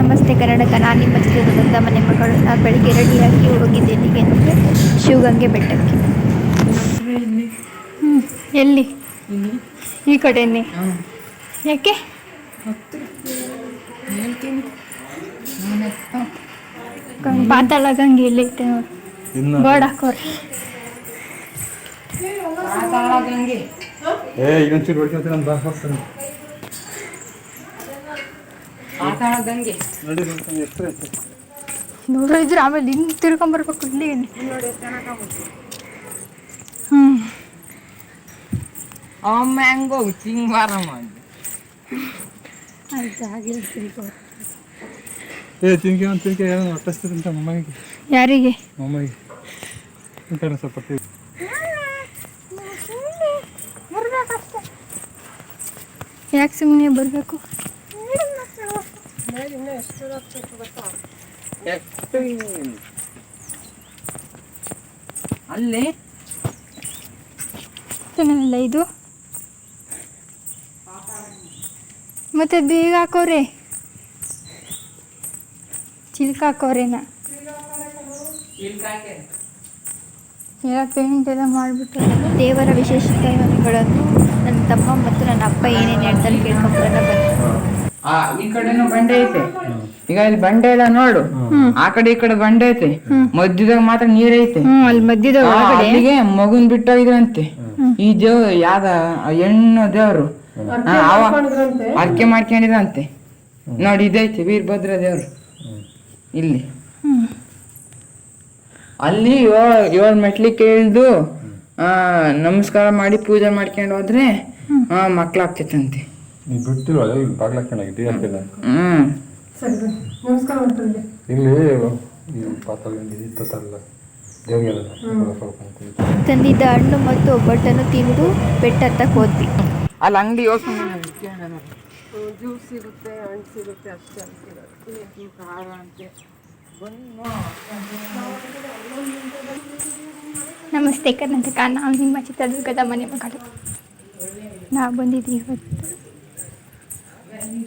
ನಮಸ್ತೆ ಕರ್ನಾಟಕ ನಾನು ನಿಮ್ಮ ಚಿತ್ರದುರ್ಗದ ಮನೆ ಮಕ್ಕಳು ನಾನು ಬೆಳಿಗ್ಗೆ ರೆಡಿಯಾಗಿ ಹೋಗಿದ್ದೆ ಎಲ್ಲಿಗೆ ಅಂದರೆ ಶಿವಗಂಗೆ ಬೆಟ್ಟಕ್ಕೆ. ಹ್ಞೂ ಎಲ್ಲಿ? ಈ ಕಡೆನೇ. ಯಾಕೆ? ಗಂಗ್- ಪಾತಾಳ ಗಂಗೆ ಎಲ್ಲೈತೆ ನೋಡಿ. ಬೋರ್ಡ್ ಹಾಕೋರಿ. ಏ ಇನ್ನೊಂಚೂರು ಹೊಡ್ಕೊಂತೀನಿ ನಾನು ಬಾ ಹೋಗ್ತಾನೆ. ಗಂಗೆ ನಡಿ ಎಷ್ಟು ಐತೆ? ನೋಡಿದ್ರೆ ಆಮೇಲೆ ಹಿಂಗೆ ತಿರ್ಕೊಂಬರ್ಬೇಕು ಇಲ್ಲಿಗೆ ಹ್ಞೂ ಒಮ್ಮೆ ಹಂಗೆ ಹೋಗು ಚಿಂಗ್ವಾರ ಮಾಡಿ. ಏ ತಿನ್ಕೆ ಒಂದು ತಿನ್ಕೆ ಏನೋ ಮಮ್ಮಗೆ ಯಾರಿಗೆ? ಮಮ್ಮಗೆ ಸ್ವಲ್ಪ. ಯಾಕೆ ಸುಮ್ಮನೆ ಬರಬೇಕು? ಅಲ್ಲಿ ಚೆನ್ನಲ್ಲ ಇದು ಮತ್ತೆ ಬೀಗ ಹಾಕೋರೆ ಚಿಲ್ಕ ಹಾಕೋರೇನ ಎಲ್ಲ ಪೇಂಟ್ ಎಲ್ಲ ಮಾಡಿಬಿಟ್ಟು ದೇವರ ವಿಶೇಷತೆಗಳನ್ನು ನನ್ನ ತಮ್ಮ ಮತ್ತು ನನ್ನ ಅಪ್ಪ ಏನೇನು ಹೇಳ್ತಾರೆ ಕೇಳ್ಕೊಂಬರೋಣ ಬನ್ನಿ. ಆ ಈ ಕಡೆನೂ ಬಂಡೆ ಐತೆ. ಈಗ ಇಲ್ಲಿ ಬಂಡೆ ಇಲ್ಲ ನೋಡು. ಆ ಕಡೆ ಈ ಕಡೆ ಬಂಡೆ ಐತೆ. ಮಧ್ಯದಾಗ ಮಾತ್ರ ನೀರ್ ಐತೆ. ಅಲ್ಲಿ ಮಧ್ಯದ ಆ, ಅಲ್ಲಿಗೆ ಮಗುನ್ ಬಿಟ್ಟೋಗಿದ್ರಂತೆ. ಈ ದೇವ್ ಯಾವ ಹೆಣ್ಣು ದೇವ್ರು. ಮಾಡ್ಕೊಂಡಿದ್ರಂತೆ ಅರ್ಕೆ ಮಾಡ್ಕೊಂಡಿದಂತೆ ನೋಡಿ ಇದೈತೆ ವೀರಭದ್ರ ದೇವ್ರು. ಇಲ್ಲಿ. ಅಲ್ಲಿ ಏಳ್ ಮೆಟ್ಲಿ ಮೆಟ್ಲಿಕ್ಕೆ ಇಳ್ದು ಆ ನಮಸ್ಕಾರ ಮಾಡಿ ಪೂಜೆ ಮಾಡ್ಕೊಂಡು ಹೋದ್ರೆ ಆ ಮಕ್ಳಾಗ್ತೈತಂತೆ ನೀವು ಬಿಟ್ಟಿಲ್ವ ಅದೇ ಇಲ್ಲಿ ಬಾಗ್ಲ ಹಾಕೊಂಡಾಗ ಟೀ ಹ್ಮ್. ಇಲ್ಲಿ ಈ ಪಾತ್ರೆ ಇತ್ತಲ್ಲ ದೇವ್ರಿಗೆಲ್ಲ ಸ್ವಲ್ಪ. ತಂದಿದ್ದ ಹಣ್ಣು ಮತ್ತು ಒಬ್ಬಟ್ಟನ್ನು ತಿಂದು ಬೆಟ್ಟ ಹತ್ತಕ್ಕೆ ಹೋದ್ವಿ. ಅಲ್ಲಿ ಅಂಗಡಿ ಯೋಚನೆ ಜ್ಯೂಸ್ ಸಿಗುತ್ತೆ ಹಣ್ಣು ಸಿಗುತ್ತೆ ಅಷ್ಟೇ ಅಂತೀರ ನಮಸ್ತೆ ಕರ್ನಾಟಕ. ನಾವು ನಿಮ್ಮ ಚಿತ್ರದುರ್ಗದ ಮನೆ ಮಗಳು. ನಾವು ಬಂದಿದ್ದೀವಿ ಇವತ್ತು.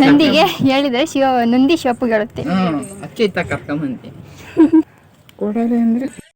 ನಂದಿಗೆ ಹೇಳಿದ್ರೆ ಶಿವ ನಂದಿ ಶಾಪ್ ಅಚ್ಚೆ ಇತ್ತ ಕರ್ಕೊಂಬಂತೆ ಕೊಡೋರೆ ಅಂದ್ರೆ